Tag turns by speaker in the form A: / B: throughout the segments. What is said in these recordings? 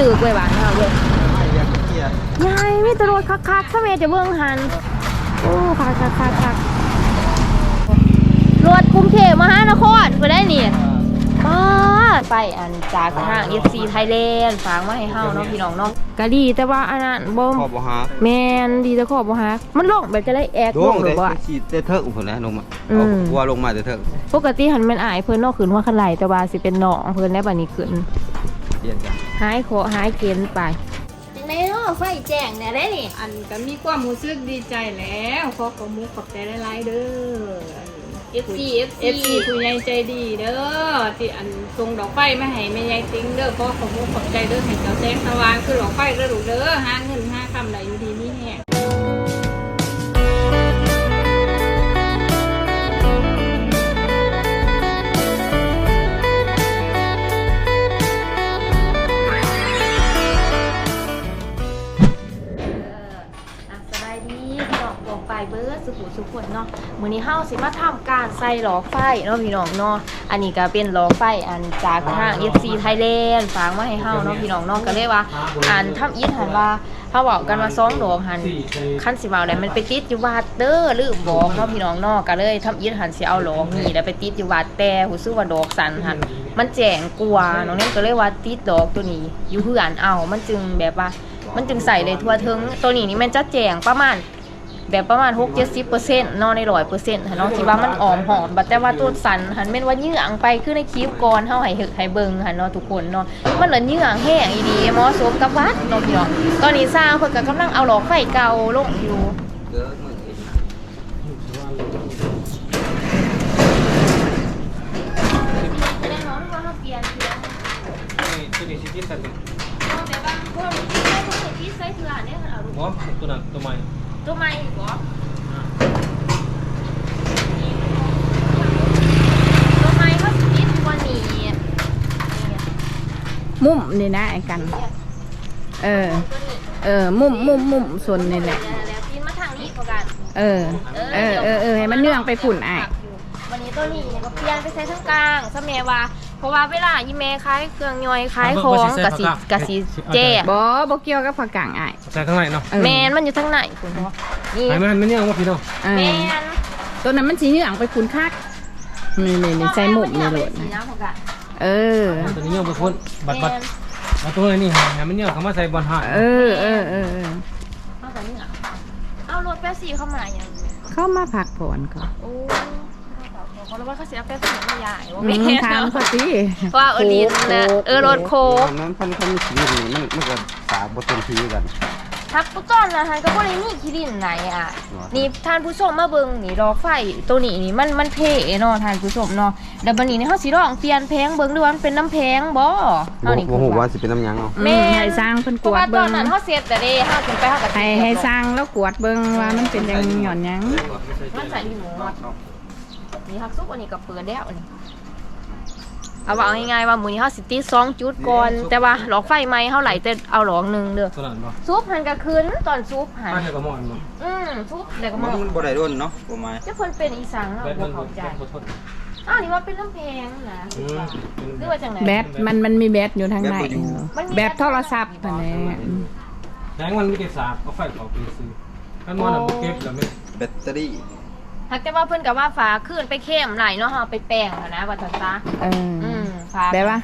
A: ดือกไว้บ้านเฮาเด้อ
B: ไม่เรียกเกียร์
A: ยายมีแตรถคักๆถ้าแม่จะเบิ่งหันโอ้คักคักคักคักรถกรุงเทพมหานครไปได้นี่ป้าดไปอันจากทาง FC Thailand ฝากมาให้เฮาเนาะพี่น้องเนาะก็ดีแต่ว่าอันนั้นบ่
B: ขอบบ่ฮะ
A: แม่นดีแต่ขอบบ่ฮักมันลงแบบจะได้แอก
B: ล
A: ล
B: ง
A: งห
B: ได้
A: รือบ่
B: ขีดได้เถิกพุ่นนะลงมา
A: อืม
B: เอาวัวลงมาได้เถิก
A: ปกติหันแม่นอายเพิ่นเนอกขืนว่าคันไหลแต่ว่าสิเป็นน้องเพิ่นได้บัดนี้ขึ้น
B: เปลี่ยนกัน
A: หายโคหายเกณฑ์ไปจังได๋เนาะไฟแจ้งแน่ได้นี่
C: อันก็มีความรู้สึกดีใจแล้วขอขอบมุกขอบใจหลายๆเด้อ
A: FC FC
C: เอฟซีผู้ใหญ่ใจดีเด้อที่อันส่งดอกไฟมาให้แม่ยายติ้งเด้อขอขอบมุกขอบใจเด้อให้เจ้าแสงสว่างคือดอกไฟเด้อลูกเด้อหาเงินหาคำได้อยู่ดีนี่แฮะ
A: ร์ดสุขุสุขคนเนาะมื้อนี้เฮาสิมาทำการใส่หลอดไฟเนาะพี่น้องเนาะอันนี้ก็เป็นหลอดไฟอันจากทาง FC Thailand ฝากมาให้เฮาเนาะพี่น้องเนาะก็เลยว่าอันทำอีทหันว่าเฮาเว้ากันว่าสองดอกหันคันสิเว้าแล้วมันไปติดอยู่วัดเด้อลืมบอกเนาะพี่น้องเนาะก็เลยทำอีทหันสิเอาหลอกนี่แล้วไปติดอยู่วัดแต่หูซื้อว่าดอกสันหันมันแจ้งกลัวน้องเน่นก็เลยว่าติดดอกตัวนี้อยู่เพื่อนเอามันจึงแบบว่ามันจึงใส่เลยทั่วถึงตัวนี้นี่มันจะแจงประมาณ แบบประมาณ6 70เปอร์เซ็นต์นอนในร้อยเปอร์เซ็นต์เนาะที่ว่ามันอ่อมหอมบัดแต่ว่าตัวสันหันเป็นว่าเหยื่องไปคือในคลิปก่อนเฮาให้เฮกให้เบิ่งหันเนาะทุกคนเนาะมันเหลือเหยื่องแห้งอีดีเหมอสมกับวัดเนาะพี่น้องตอนนี้สร้างเพิ่นก็กำลังเอาหลอกไฟเก่าลงอยู่
B: เด้อมืออีก
A: แน่นอนว่าเฮาเปลี่ยนเปลี่ยน
D: ตัวนี้สิกินกันเป็น
A: เนาะแบบว่าพวกนี้ที่ใช้พวกนี้ที่ใช้เถื่อนเนี่ยเอาลูก
D: บ่ตัวนั้นตัวใหม่
A: ตัวใหม่อีกบ่ตัวใหม่เขาสิติดกว่านี้เนี่ย
C: มุมนี่นะไอ้กัน เออเออ มุมมุมมุมส่วนนี่แหละ
A: แล้วที่มาทางนี้พอกัน
C: เออ เออเออเออให้มันเนื่องไปฝุ่นอะ
A: วันนี้ตัวนี้เนี่ยก็เปลี่ยนไปใช้ทั้งกลางซะแม่ว่า เพราะว่าเวลายี่แม่ขายเครื่องย่อยขายของกะสิกะสิแจ้
C: บอบอกเกี่ยวกับผักกางอะ
D: ใส่ข้างในเนาะ
C: เออ
A: แมนมันอยู่ทั้งไหนคุณพ่อนี่
D: ไอ้มันมันเนี่ยว่าพี่เนาะ
C: เอ
A: แม
C: อนตัวนั้นมันสีเนื่องไปฝุ่นคักนี่นี่นี่ใส่หมุมนี่โหลด
A: สี
C: นะ
A: น้ำพอกัน
C: เออ
D: ตัวนี้เนี่ยบ่พ้นบัดบัดเอาตัวนี้ให้มันเนี่ยเขามาใส่บอลหา
C: เออเออเออเออ
A: เอาแต่นี่อะเอารถแป๊บซี่เข้ามาอย่าง
C: เข้ามาพักผ่อนก่อน
A: โอ้ เขาเรียกว่าเขาเสียแป๊บซี่มาใหญ่ว่า
C: อื
A: ไม่
C: ม
A: แค่
C: ทางพอดี
A: ว่าเออดินนะเออรถโคก
B: มันพันคันสีนี่มันมันก็สากบ่เต็มทีกัน
A: ทักผู้ต้อนนะฮะก็บ่ได้มีคิรินไหนอะนี่ท่านผู้ชมมาเบิ่งนี่ดอกไฟตัวนี้นี่มันมันเท่เนาะท่านผู้ชมเนาะแล้วบัดนี้นี่เฮาสิลองเปลี่ยนแพงเบิ่งดูว่ามันเป็นน้ำแพงบ่
B: บ่
A: เฮานี่
B: บ่ฮู้ว่าสิเป็นน้ำหยังเนาะ
C: แม่ให้สร้างเพิ่น
A: เพ
C: ก
A: ราะ
C: วด
A: ว่าต
C: เบิ่
A: อน
C: ง
A: นั้นเฮาเสียแต่เด้เฮาขึ้นไปเฮาก็
C: ให้ให้สร้างแล้วกวดเบิ่งว่ามันเป็นยังหย่อนหยัง
A: มันใส่รีโมท นี่ฮักซุกอันนี้ก็เปิดแล้วนี่เอาว่าเอาง่ายๆว่ามื้อนี้เฮาสิติด2จุดก่อน แต่ว่าหลอกไฟใหม่เฮาไหลแต่เอาหลอกหนึงเด้อ
D: ตัวนั้นบ่
A: ซุปหันก็คืนตอนซุปหัน
D: ป้าให้กับหมอนบ่
A: อืมซุปแล้วก็
B: มั
A: มาน
B: บ่ได้โดนเนาะบ่หมาย
A: จะเพิ่นเป็นอีสังเนาะ
D: แบต
A: บ่
D: มันบ่
A: เข้าใจ
D: บ่ทน
A: อ้าวนี่ว่าเป็นลำแพงนะ
D: อืม
A: หรือว่าจังไหน
C: แบตมันมันมีแบตอยู่ทางใน
A: มันมี
C: แบตโทรศัพท์นั่นแหละ
D: แรงมันมีแต่สากเอาไฟเข้าไปซื้อคันมันน่ะบ่เก็บก็ไม่
B: แบตเตอรี่
A: หากแต่ว่าเพิ่นก็ว่าฟ้าขึ้นไปเข้มไหลเนาะเฮาไปแป้งหั้นนะว่าซั่นซะ
C: เออ
A: อืมฟ้า
C: แบบว่า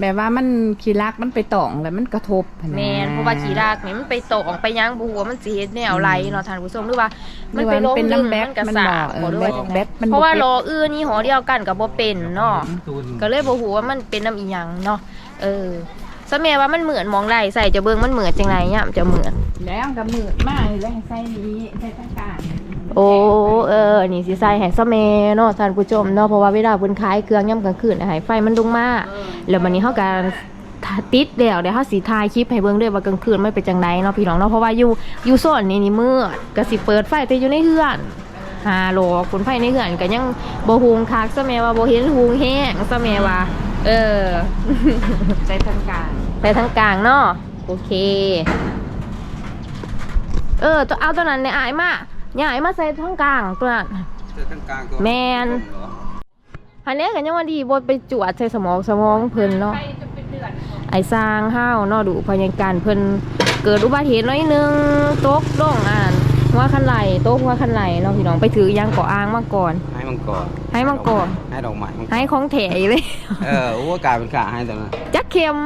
C: แบบว่ามันขี้รักมันไปตองแล้วมันกระทบหั้นนะ
A: แม่นเพราะว่าขี้รากนี่มันไปตกออกไปยังบ่ฮู้ว่ามันสิเฮ็ดแนวไรเนาะท่านผู้ชมหรือว่า มันไปลง
C: เป็น
A: ลึง
C: น้ำแบต
A: มันก็
C: มัน
A: สา
C: บ่
A: ก
C: เอ
A: บ่
C: อ
A: ด้
C: แบ
A: วย
C: ตแบตมัน
A: เพราะว่า
C: บ่
A: โล
C: ก็บ
A: อื่นนี่หอเดียวกันก็บ่เป็นเนาะ
D: ตูน
A: ก็เลยบ่ฮู้ว่ามันเป็นน้ำอีหยังเนาะ เออซะแม่ว่ามันเหมือนมองได้ใส่จะเบิ่งมันเหมือนจังไดยามจะเหมือน
C: แล้วกับมืดมากเลยให้ใส่นี้ใส่ทางกลาง
A: โอ้เออ นี่สิใส่ให้ซะแม่เนาะท่านผู้ชมเนาะเพราะว่าเวลาเพิ่นขายเครื่องย่ำกลางคืนน่ะให้ไฟมันลงมาแล้ววันนี้เฮาก็ติดแล้วเดี๋ยวเฮาสิถ่ายคลิปให้เบิ่งด้วยว่ากลางคืนมันเป็นจังไดเนาะพี่น้องเนาะเพราะว่าอยู่อยู่โซนนี้นี่มืดก็สิเปิดไฟแต่อยู่ในเฮือนหาโลคนไฟในเฮือนก็ยังบ่ฮูงคักซะแม่ว่าบ่เห็นฮูงแห้งซะแม่ว่าเออ
C: ใส่ทางกลาง
A: ไปทางกลางเนาะโอเค เออตัวเอาตัวนั้นเนี่ยอายมาอ ย่าอายมาใส่ทางกลางตัวนั้น
B: เจอทางกลางตัว
A: แม่นอันนี้กันยังว่าดีบดไปจวดใส่สมองสมองเพิ่นเนาะอันอ้สร้างห้าวเนอดูพยังการเพิ่นเกิดอุบัติเหตุน้อยหนึงตกลงอ่านหัว่าคันไหลตกหัว่าคันไหลเนาะพี่น้องไปถือยางก่ออ้างมาก่อน
B: ให้มังกร
A: ให้มังกร
B: ให้ดอกไม้มังกร
A: ให้ของแถเลย
B: เออโอ้กลายเป็นขาให้แต่ละ
A: จักเข็ม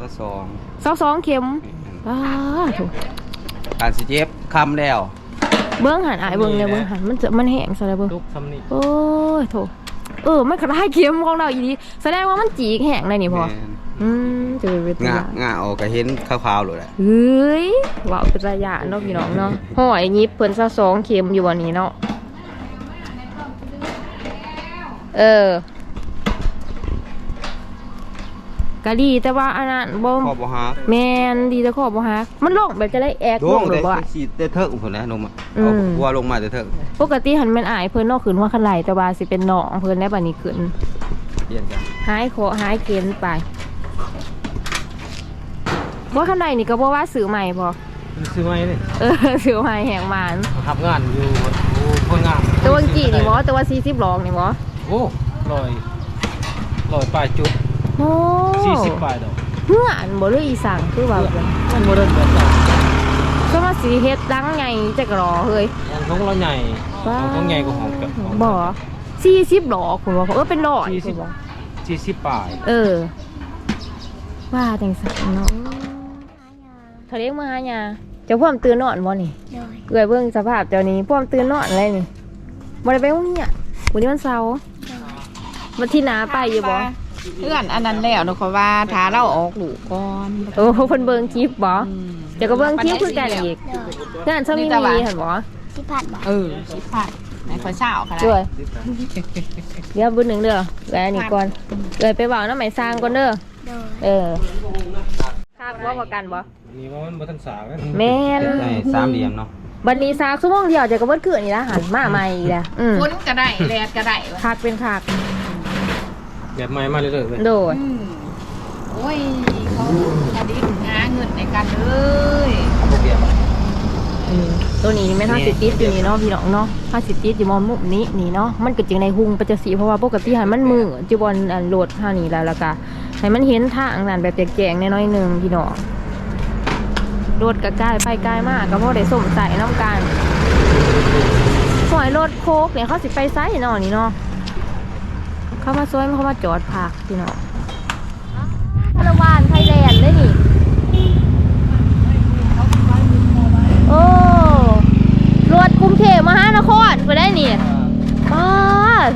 B: ก็สอง
A: สองสองเข็มอ้าถูก
B: การสิเจ็บคำแล้ว
A: เบิ้งหันอายเบิ้งเนี่ยเบิ้งหันมันจะมันแห้งซะแล้วเบิ้ง
D: ลูกทำนี่
A: โอ้ยโถเออมันกระได้เข็มของเราอีนี้แสดงว่ามันจีกแห้งเลยนี่พอ
B: แม่น
A: อืมจะเป็นวิท
B: งายางาออกก็เห็นขาวๆเลยแหละ
A: เฮ้ยว้าวเป็นระยะเนาะพี่น้องเนาะห้อยยิบเพิ่นซะสองเข็มอยู่วันนี้เนาะเออ กะดีแต่ว่าอันนั้นบ่
B: ขอบ่ฮัก
A: แมนดีแต่ขอบบ่ฮักมันลงแบบจะได้แอก
B: ด
A: ล
B: ว
A: ง
B: ง
A: หรือบ่
B: ได้สิได้เถิงพุ่นนะลงมา
A: อืม
B: เอาวัวลงมาได้เถิง
A: ปกติหันแม่นอายเพิ่นเนอกขืนว่าคันไหลแต่ว่าสิเป็นหนองเพิ่นได้บัดนี้ขึ้น
B: เปลี่ยนกัน
A: หายโคหายเกณฑ์ไปว่าคันไหนนี่ก็บ่ว่าซื้อใหม่พอ
D: ซื้อไว้นี่
A: เออซื้อใหม่แหงหมาน
D: ทำงานอยู่โอ้คนงาม
A: ตัววังจีนี่บ่ตัวว่า40ลองนี่บ่
D: โอ้ลอยลอยปลายจุด
A: โอ้
D: สี่สิบปลายดอก
A: เฮือนบ่เลยอีสังคือว่า
D: มันโมเดิร์นแบบนั้น
A: ก็มาสิเฮ็ดดังใหญ่จักรอเฮ้ย
D: ของท้องเราใหญ่ของท้องใหญ่กว่าของกับของ
A: บ่40ดอกคุณว่าเออเป็นร้อย
D: สี่สิบ
A: คุณว่า
D: สี่สิบปลาย
A: เออ ว่าจังซั่นเนาะทะเลมาหาหยาเจ้าพ่อมตื่นนอนบ่นี่
E: โดย
A: เกยเบิ่งสภาพเจ้านี้พ่อมตื่นนอนอะไรนี่บ่ได้ไปโรงเรียนวันนี้มันเสาร์วันที่หนาไปอยู่บ่
C: เพื่อนอันนั้นแล้วเนาะเขาว่าถ้าเราออกลูกก่อน
A: โอ้เพิ่นเบิ่งคลิปบ่เดี๋ยวก็เบิ่งคลิปคือกันอีก
E: โดย
A: งานซะมีมีหั่นบ่
E: ที่ผ่านบอก
C: เออสิพัดไหนขอเช้าค่ะ
A: ช่วยเดี๋ยวบุญหนึงเด้อเกยอันนี้ก่อนเกยไปเว้านำไม้สร้างก่อนเด้อ
E: โดย
A: เออคาดบ่ประกันบ่
D: นี่ว่ามันบ่ทันสาวนะ
A: แม่น
B: ได้สามเหลี่ยมเนาะ
A: บัดนี้ซากชั่วโมงเดียวจะก็เบิดคืนนี่ละหันมาใหม่อีกแล้วอืม
C: ฝนก็ได้แดดก็ได้วะ
A: คักเป็นคัก
D: แบบใหม่มาเรื่อยๆเลย
A: โดย
C: อืมโอ้ยเขาเขาดิ้นหาเงินในกันเลย
A: อืมตัวนี้แม่นถ้าสิติดอยู่นี่เนาะพี่น้องเนาะถ้าสิติดอยู่มอมมุมนี้นี่เนาะมันก็จึงในหุงปัจจสีเพราะว่าปกติหันมันมือจิบอลอันโหลดเท่านี้แล้วแล้วก็ให้มันเห็นทางนั่นแบบแจงๆน้อยๆหนึงพี่น้องรถก็ใกล้ไปใกล้มากก็พอได้สมใส่น้ำกันหอยรถโคกเนี่ยเขาสิไปไซส์เนาะนี่เนาะ เข้ามาซอยเข้ามาจอดพักพี่น้องพลวานไทยแลนด์เลยนี่ โอ้รถกรุงเทพมหานครไปได้นี่ป้า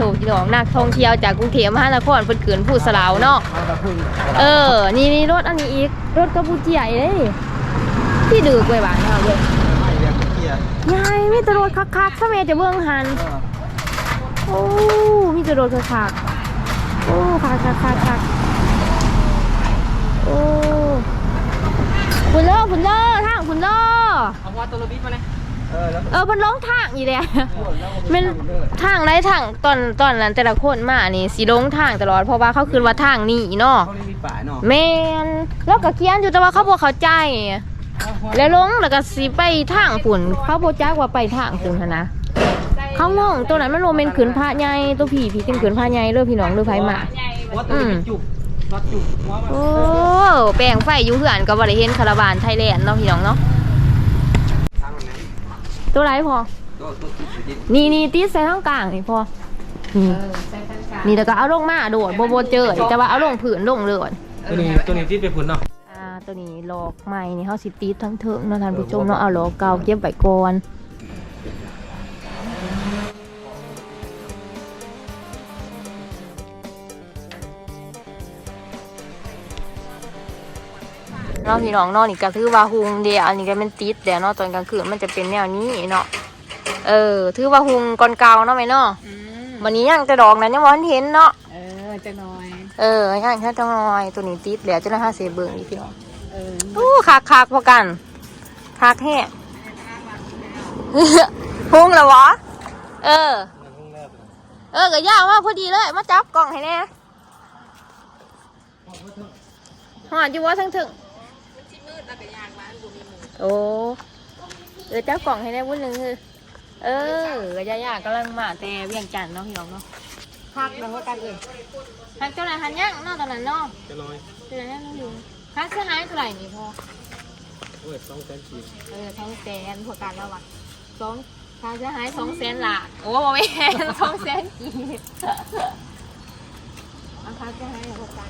A: ถูกพี่น้องนักท่องเที่ยวจากกรุงเทพมหานครเพิ่นขืนผู้สลาวเนาะ เออ นี่นี่รถอันนี้อีก รถกระบุเจียเลย ที่ดึกไว้บ้านเราเลยยายมีแต่รถคักๆซะแม่จะเบิ่งหัน โอ้ มีแต่รถคักๆ โอ้คักคักคักคักโอ้คุณเลอคุณเลอทางคุณเลอ
D: เอาว่าตัวรถบิ๊กมาเลย
B: เออแล้ว
A: เออเพิ่นลงทางอีแหละมันทางไรทางตอนตอนนั้นแต่ละคนมานี่สิลงทางตลอดเพราะว่าเขาคือว่าทางนี้เนาะ
B: เขาไม่มีป่ายเนาะ
A: แม่นแล้วก็เขียนอยู่แต่ว่าเขาบ่เข้าใจ แล้วลงแล้วก็สิไปทางปุ่นเขาบ่จักว่าไปทางปุ่นหั้นนะเขางงตัวนั้นมันโรแมนขืนพระใหญ่ตัวผีผีเป็นขืนพระใหญ่เด้อพี่น้องเด้อไผมา
C: ใหญ่
D: ว่าตัวนี้เป็นจุกวัดจุกว่ามัน
A: โอ้แปลงไฟอยู่เหือนก็บ่ได้เห็นคาราบานไทยแลนด์เนาะพี่น้องเนาะ
B: ทางนั้น
A: ตัวไรพอ
B: ตัวตัวติดติด
A: นี่นี่ติดใส่ข้างกลางนี่พอนี่
C: เออใส่ข้างกลาง
A: นี่แล้วก็เอาลงมาโดดโบโบเจอแต่ว่าเอาลงผืนลงเลย
D: ตัวนี้ตัวนี้ที่ไปพุ่นเนาะ
A: อ่าตัวนี้หลอกใหม่นี่เขาสิตีทั้งเถิงเนาะท่านผู้ชมเนาะเอาหลอกเก่าเก็บไว้ก่อน นาะพี่น้องเนาะนี่ก็ถือว่าหุงเดียวอันนี้ก็เป็นติดเดี๋ยวเนาะตอนกลางคืนมันจะเป็นแนวนี้เนาะเออถือว่าหุงก่อนเก่าเนาะไหมเนาะ
C: อืม
A: วันนี้ยังจะดอกนั้นยังบ่ทันเห็นเนาะ
C: เออจะน้อย
A: เออง่ายแค่จังหน่อยตัวนี้ติดแล้วจะน่าหาเสเบิ่งอีกพี่น้อง
C: เออ
A: อู้คักคักพอกันคักแห้งพุ่งแล้ววะเออ เออก็ยากมากพอดีเลยมาจับกล่องให้แน่หอดอยู่ว่าทั้งถึง โอ้เออจับกล่องให้แน่วุ้นหนึ่งคือเออก็ยากๆกำลังมาแต่เวียงจันทน์เนาะพี่น้องเนาะคักแล้วพอกันเลยหันเจ้าไหนหันยังเนาะตอนนั้นเนาะ
D: จะน้อย
A: เดี๋ยวนะน้องอยู่ค่าเสียหายเท่าไหร่นี่พ่อ
D: โอ้ยสองแสนสี่
A: เออสองแสนพอกันแล้ววะสองค่าเสียหายสองแสนหลาโอ้โหไม่แพงสองแสนกีบเอาค่าเสียหายพอกัน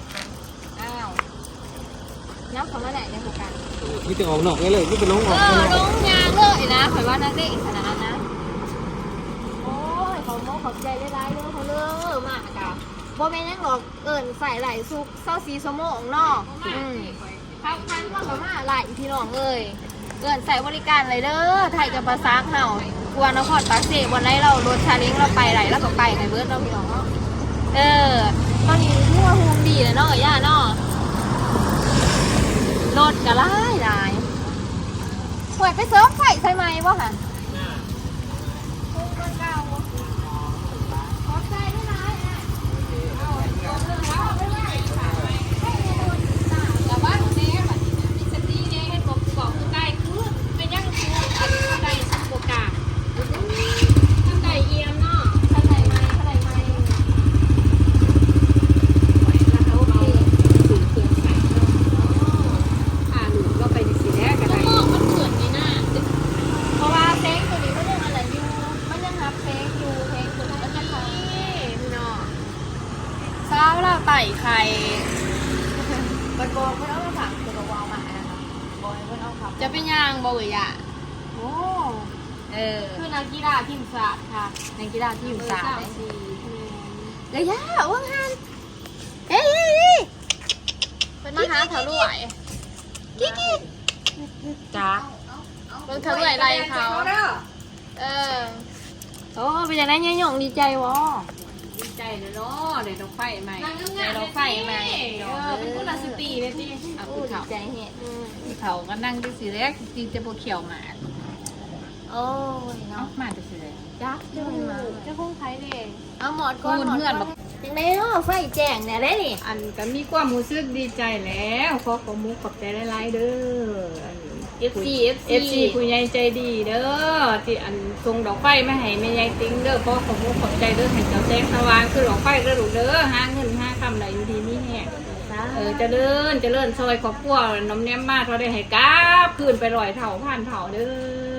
A: อ้าว น้ำเขามาไหนเนี่ยพอกัน
D: นี่จะออกนอกได้เลยนี่เป็นลงอ
A: เอ
D: อก
A: อลงยางเลยนะข่อยว่านักเด็กขนาดนั้นนะ โอ้ยเขาโมขอบใจได้ร้ายๆเรื่องเขาเลิกมากอะบ่แม่นยังหรอกเอิญใส่ไหลซุกเศร้าสีสมองเนาะอืมพักพันก็ประมาณไหลพี่น้องเอ้ยเอิญใส่บริการเลยเด้อไทยกับภาษาเฮากวนนครปากเสกวันไหนเรารถชาเล้งเราไปไหลแล้วก็ไปให้เบิร์ดเราะพี่น้องเนาะเออตอนนี้ทั่วฮูมดีเลยเนาะย่าเนาะ รถก็ไล่ไล่ห่วยไปเสริมไฟใช่ไหมวะฮะ ขอบใจด้วยนะเอาเอาเรื่องราวไปไว้ค่ะให้เงินจ้า
C: แต่ว่าหนูแน่แบบนี้นะมีสติแน่เห็นบอกบอกคือได้คือเป็นยังคืออันนี้ได้สักโอกาสทำได้เยี่ยมเนาะ
A: เท่าไหร่ไหมเท่าไหร่ไหม
C: แล้วเขาเอาสูตรเครื่องใส่อ่าหนูก็ไปสีแรกกัน
A: ก็
C: ได้
A: มองมันเหมือนนี่น่ะเพราะว่าเพลงตัวนี้มันยังอะไรอยู่ มันยังรับเพลงอยู่เพลงตัวนี้มันยังทำ
C: พี่น้อง
A: สาวเราไต่ไข่บันบอกมันเอามาผักตัววาวมานะคะบอยมันเอาผัก
C: จะเป็นยังบ่เอ่ยอะ
A: โอ้
C: เออ
A: คือนักกีฬาทีมชาติค่ะนักกีฬาทีมชาติเลย
C: ดี
A: เดี๋ยวย่าว่างานเฮ้ยเฮ้ยเฮ้ยเป็นมาหาเถาลวยกิ๊กกิ๊กจ้า
C: เบิ่งเธอด้วยไรเขา
A: เออ โอ้เป็นอย่างนั้นยังหยองดีใจวะ
C: ดีใจเลยเนาะเดี๋ยวเราไฟใหม่
A: ได้ดอกไฟใหม่
C: เออเป็นกุหลาบสตรีเลยจีเอา
A: โอ้
C: คือ
A: ดี
C: เขา
A: ใจเห็น
C: เขาก็นั่งที่สีแรกจริงจะโบเขียวหมา
A: โอ้ย
C: เนาะ
A: เนาะ
C: มาจะสีแรก
A: จักเจ้ามา
C: จะคงไทยเด้
A: เอาหมอดก่อน
C: พูด
A: หมอด
C: เพื่อน
A: ก่
C: บ
A: อ
C: อนก
A: ยังไงเนาะไฟแจ้งเนี่ยได้ดิ
C: อันก็มีความรู้สึกดีใจแล้วขอขอมุกขอบใจหลายๆเด้อ
A: FC FC
C: FC คุณยายใจดีเด้อที่อันส่งดอกไฟมาให้แม่ยายติ้งเด้อขอขอมุกขอบใจเด้อให้เจ้าแจ้งสว่างคือดอกไฟเด้อลูกเด้อหาเงินหาคำไหลอยู่ดีนี่แฮะเออเจะเดินจะเลื่อนซอยครอบครัวน้ำแนมมากเราได้ให้กราบคืนไปลอยเถ่าผ่านเถ่าเด้อ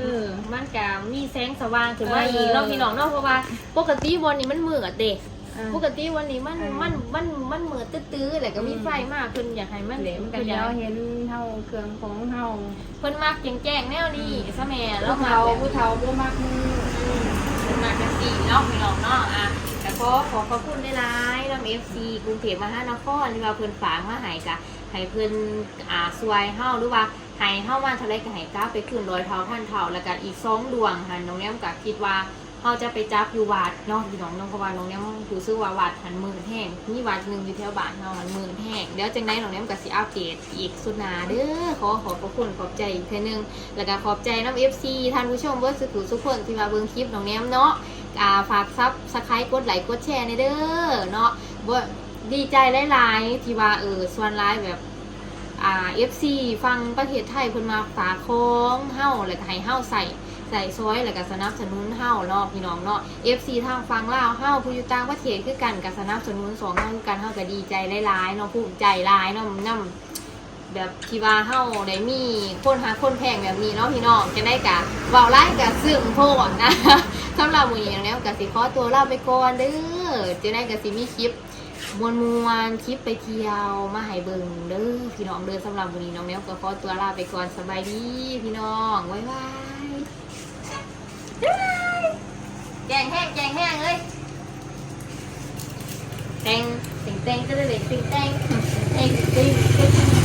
A: มันกะมีแสงสว่างถือว่า
C: เออ
A: อีกเราะพี่น้องเนาะเพราะว่าปกติวันนี้มันมืดเด็
C: อ่า
A: ปกติวันนี้มัน
C: เออ
A: มันมันมันมืดตื้อๆแหละก็มีไฟมากขึ้นอยากให้มัน
C: เหลวมันก็
A: ข
C: เดี๋
A: ยา
C: ยวเห็นเท่าเครื่องของเท่า
A: เพิ่นมากแจ้งๆแนวนี้ซะแม่
C: แล้
A: แล้วว
C: เท่า
A: มา
C: ผู้เท่าผู้มากมือ
A: เพิ่นมาจังซี่เนาะพี่น้องเนาะอะแต่ ขอขอขอบคุณหลายๆน้ำ FC กรุงเทพมหานครที่ว่าเพิ่นฝากมาให้กะให้เพิ่นอ่าซวยเฮาหรือว่าให้เฮามาเท่าไรก็ให้กราฟไปขึ้นร้อยเท่าพันเท่าแล้วก็อีกสองดวงหันน้องแนมก็คิดว่าเขาจะไปจับอยู่วัดเนาะพี่น้องน้องเพราะว่าน้องเนี้ยรู้สึกว่าวัดหันมือแห้งมีวัดหนึ่งอยู่แถวบ้านเราหันมือแห้งเดี๋ยวจังไดน้องเนี้ยก็สิอัปเดตอีกสุดหนาเด้อขอขอบคุณขอบใจอีกเทื่อนึงแล้วก็ขอบใจน้ำ FC ท่านผู้ชมเบิร์สุขุสุขคนที่มาเบิ่งคลิปน้องเนี้ยเนาะ ฝากซับสไครต์กดไลค์กดแชร์ในเด้อเนาะบ่ดีใจหลายๆที่ว่าเออส่วนร้ายแบบอ่า FC ฟังประเทศไทยเพิ่นมาฝากของเฮาแล้วก็ให้เฮาใส่ใส่ซอยแล้วก็สนับสนุนเฮาเนาะพี่น้องเนาะ FC ทางฟังลาวเฮาผู้อยู่ต่างประเทศคือกันกับสนับสนุนสองเฮาคือกันเฮาก็ดีใจหลายๆเนาะภูมิใจหลายเนาะนํแบบที่ว่าเฮาได้มีคนหาคนแพงแบบนี้เนาะพี่น้องจะได้กะเว้าไล่กะซึ้งโพดนะ สำหรับมื้อนี้แล้วกสิขอตัวลาไปก่อนเด้อจะได้กสิมีคลิปมวนมวนคลิปไปเที่ยวมาให้เบิงเด้อพี่น้องเด้อสำหรับมื้อนี้น้องแนวก็ขอตัวลาไปก่อนสบายดีพี่น้องบ๊ายบายแกงแห้งแกงแห้งเลยแตงแตงแตงก็ได้เลยแตงแตงแตงแตง